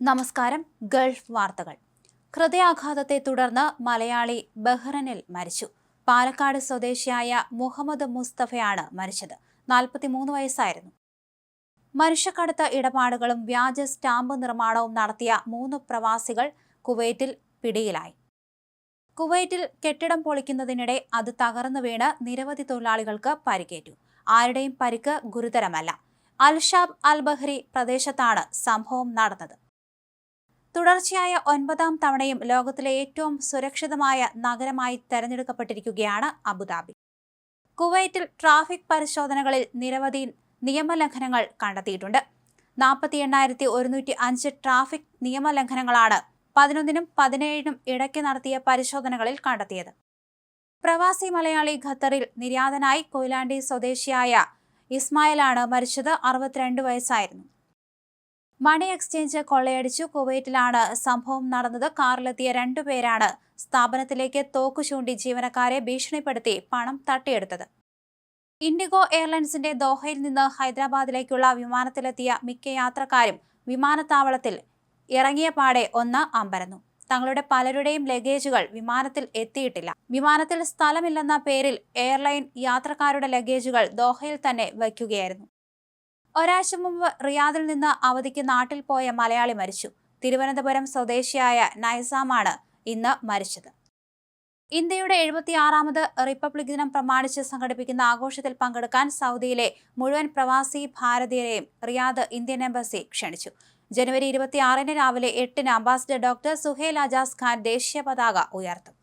നമസ്കാരം. ഗൾഫ് വാർത്തകൾ. ഹൃദയാഘാതത്തെ തുടർന്ന് മലയാളി ബഹ്റനിൽ മരിച്ചു. പാലക്കാട് സ്വദേശിയായ മുഹമ്മദ് മുസ്തഫയാണ് മരിച്ചത്. നാൽപ്പത്തിമൂന്ന് വയസ്സായിരുന്നു. മനുഷ്യക്കടത്ത് ഇടപാടുകളും വ്യാജ സ്റ്റാമ്പ് നിർമ്മാണവും നടത്തിയ മൂന്ന് പ്രവാസികൾ കുവൈറ്റിൽ പിടിയിലായി. കുവൈറ്റിൽ കെട്ടിടം പൊളിക്കുന്നതിനിടെ അത് തകർന്നു വീണ് നിരവധി തൊഴിലാളികൾക്ക് പരിക്കേറ്റു. ആരുടെയും പരിക്ക് ഗുരുതരമല്ല. അൽഷാബ് അൽ ബഹ്രി പ്രദേശത്താണ് സംഭവം നടന്നത്. തുടർച്ചയായ ഒൻപതാം തവണയും ലോകത്തിലെ ഏറ്റവും സുരക്ഷിതമായ നഗരമായി തെരഞ്ഞെടുക്കപ്പെട്ടിരിക്കുകയാണ് അബുദാബി. കുവൈറ്റിൽ ട്രാഫിക് പരിശോധനകളിൽ നിരവധി നിയമലംഘനങ്ങൾ കണ്ടെത്തിയിട്ടുണ്ട്. നാൽപ്പത്തി എണ്ണായിരത്തി ഒരുന്നൂറ്റി അഞ്ച് ട്രാഫിക് നിയമലംഘനങ്ങളാണ് പതിനൊന്നിനും പതിനേഴിനും ഇടയ്ക്ക് നടത്തിയ പരിശോധനകളിൽ കണ്ടെത്തിയത്. പ്രവാസി മലയാളി ഖത്തറിൽ നിര്യാതനായി കൊയിലാണ്ടി സ്വദേശിയായ ഇസ്മായിലാണ് മരിച്ചത്. അറുപത്തിരണ്ട് വയസ്സായിരുന്നു. Money exchange കൊള്ളയടിച്ചു. കുവൈറ്റിലാണ് സംഭവം നടന്നത്. കാറിലെത്തിയ രണ്ടുപേരാണ് സ്ഥാപനത്തിലേക്ക് തോക്കു ചൂണ്ടി ജീവനക്കാരെ ഭീഷണിപ്പെടുത്തി പണം തട്ടിയെടുത്തത്. ഇൻഡിഗോ എയർലൈൻസിന്റെ ദോഹയിൽ നിന്ന് ഹൈദരാബാദിലേക്കുള്ള വിമാനത്തിലെത്തിയ മിക്ക യാത്രക്കാരും വിമാനത്താവളത്തിൽ ഇറങ്ങിയ പാടെ ഒന്ന് അമ്പരന്നു. തങ്ങളുടെ പലരുടെയും ലഗേജുകൾ വിമാനത്തിൽ എത്തിയിട്ടില്ല. വിമാനത്തിൽ സ്ഥലമില്ലെന്ന പേരിൽ എയർലൈൻ യാത്രക്കാരുടെ ലഗേജുകൾ ദോഹയിൽ തന്നെ വയ്ക്കുകയായിരുന്നു. ഒരാഴ്ച മുമ്പ് റിയാദിൽ നിന്ന് അവധിക്ക് നാട്ടിൽ പോയ മലയാളി മരിച്ചു. തിരുവനന്തപുരം സ്വദേശിയായ നൈസാമാണ് ഇന്ന് മരിച്ചത്. ഇന്ത്യയുടെ എഴുപത്തിയാറാമത് റിപ്പബ്ലിക് ദിനം പ്രമാണിച്ച് സംഘടിപ്പിക്കുന്ന ആഘോഷത്തിൽ പങ്കെടുക്കാൻ സൗദിയിലെ മുഴുവൻ പ്രവാസി ഭാരതീയരെയും റിയാദ് ഇന്ത്യൻ എംബസി ക്ഷണിച്ചു. ജനുവരി ഇരുപത്തിയാറിന് രാവിലെ എട്ടിന് അംബാസിഡർ ഡോക്ടർ സുഹേൽ അജാസ് ഖാൻ ദേശീയ പതാക ഉയർത്തും.